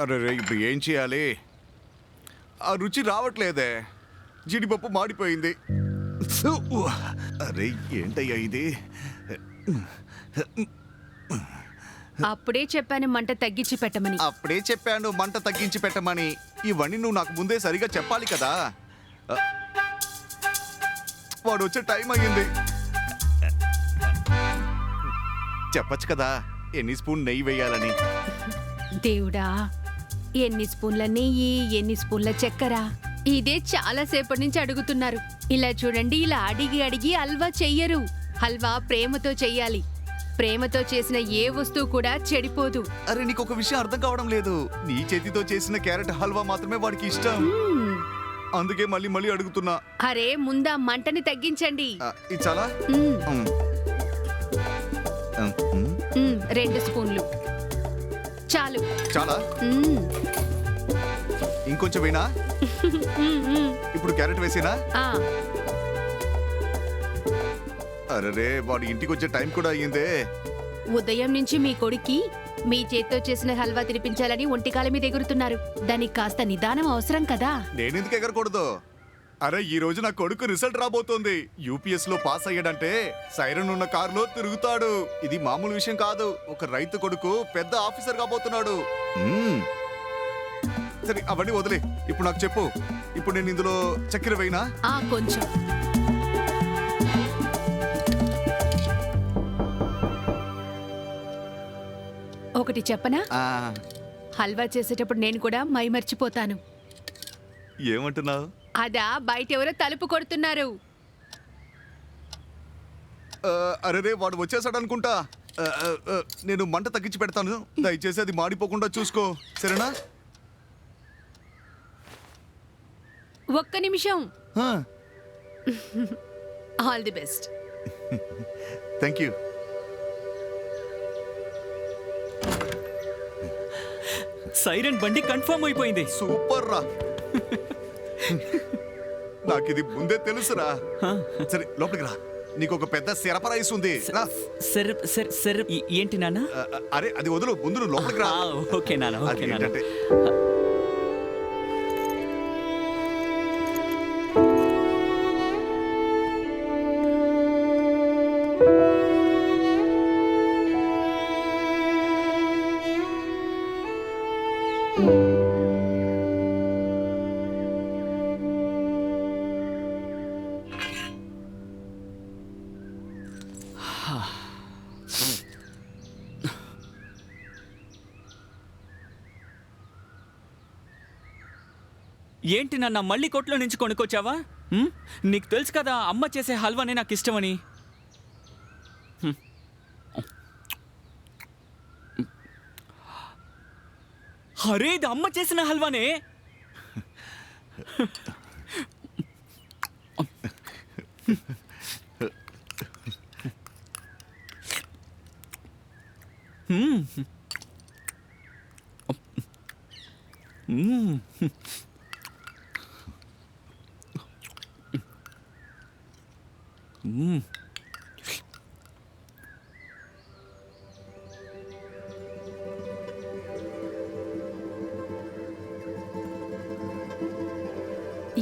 అరే రే ఇప్పుడు ఏం చేయాలి? ఆ రుచి రావట్లేదే. జీడిపప్పు మాడిపోయింది. అరే ఏంటయ్యా ఇది? అప్పుడే చెప్పాను మంట తగ్గించి పెట్టమని. అప్పుడే చెప్పాను మంట తగ్గించి పెట్టమని. ఇవన్నీ నువ్వు నాకు ముందే సరిగా చెప్పాలి కదా. వాడు వచ్చే టైం అయ్యింది. చెప్పచ్చు కదా ఎన్ని స్పూన్ నెయ్యి వేయాలని. దేవుడా ఎన్ని స్పూన్ల నెయ్యి ఎన్ని స్పూన్ల చక్కెర? ఇదే చాలా సేపటి నుంచి అడుగుతున్నారు. ఇలా చూడండి ఇలా అడిగి అడిగి హల్వా చెయ్యరు. హల్వా ప్రేమతో చెయ్యాలి. ప్రేమతో చేసిన ఏ వస్తువు కూడా చెడిపోదు. అరే నీకు ఒక విషయం అర్థం కావడం లేదు. నీ చేతితో చేసిన క్యారెట్ హల్వా మాత్రమే వాడికి ఇష్టం. అందుకే మళ్ళీ మళ్ళీ అడుగుతున్నా. అరే ముందా మంటని తగ్గించండి. ఇది చాలా. రెండు స్పూన్లు. చాలు. చాలా? మ్మ్. ఇంకొంచెం వేనా మ్మ్, మ్మ్. ఇప్పుడు క్యారెట్ వేసేనా? ఆ, అరే వాడు ఇంటికి వచ్చే టైం కూడా అయ్యిందే. ఉదయం నుంచి మీ కొడుక్కి మీ చేత్తో చేసిన హల్వా తినిపించాలని ఒంటికాల మీద ఎగురుతున్నారు. దానికి కాస్త నిదానం అవసరం కదా. నేనెందుకు ఎగరకూడదు? అరే ఈ రోజు నా కొడుకు రిజల్ట్ రాబోతోంది. యూపీఎస్లో పాస్ అయ్యాడంటే సైరన్ ఉన్న కారులో తిరుగుతాడు. ఇది మామూలు విషయం కాదు. ఒక రైతు కొడుకు పెద్ద ఆఫీసర్ కాబోతున్నాడు. మ్మ్. సరే అవన్నీ వదిలే. ఇప్పుడు నాకు చెప్పు. ఇప్పుడు నేను ఇందులో చక్కెర వేయినా? ఆ కొంచెం. ఒకటి చెప్పనా? ఆ, హల్వా చేసేటప్పుడు నేను కూడా మై మర్చిపోతాను. ఏమంటున్నావు? అదా బయట ఎవరో తలుపు కొడుతున్నారు. ఆ, అరెరే వాడు వచ్చేసాడు అనుకుంటా నేను మంట తగ్గించి పెడతాను. దయచేసి అది మాడిపోకుండా చూసుకో. సరేనా? ఒక్క నిమిషం. All the best thank you siren బండి కన్ఫర్మ్ అయిపోయింది. సూపర్ రా నాకు ఇది ముందే తెలుసురా. సరే లోపలికి రా. నీకు ఒక పెద్ద సిరప రైస్ ఉంది. రా. సరే సరే సరే ఈ- ఏంటి నాన్న? అరే అది వదులు. ముందు నువ్వు లోపలికి రా. ఓకే నాన్న ఓకే నాన్న. ఏంటి నన్న మళ్ళీ కొట్లో నుంచి కొనుక్కొచ్చావా? నీకు తెలుసు కదా అమ్మ చేసే హల్వానే నాకు ఇష్టమని. అరే ఇది అమ్మ చేసిన హల్వానే? మ్మ్.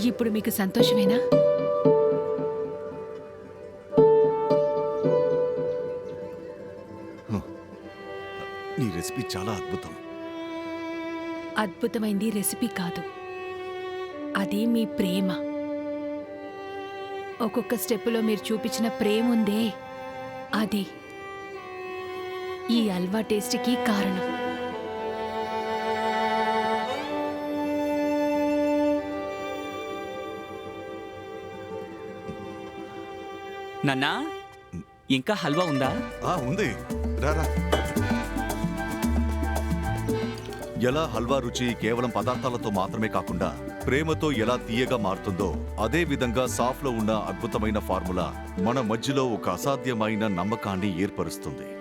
ఇప్పుడు మీకు సంతోషమేనా? నీ రెసిపీ చాలా అద్భుతం. అద్భుతమైంది రెసిపీ కాదు. అది మీ ప్రేమ. ఒక్కొక్క స్టెప్పులో మీరు చూపించిన ప్రేమ ఉందే. అది ఈ అల్వా టేస్ట్కి కారణం. నాన్నా ఇంకా హల్వా ఉందా? ఆ ఉంది. రారా ఎలా హల్వా రుచి కేవలం పదార్థాలతో మాత్రమే కాకుండా ప్రేమతో ఎలా తీయగా మారుతుందో అదే విధంగా సాఫ్లో ఉన్న అద్భుతమైన ఫార్ములా మన మధ్యలో ఒక అసాధ్యమైన నమ్మకాన్ని ఏర్పరుస్తుంది.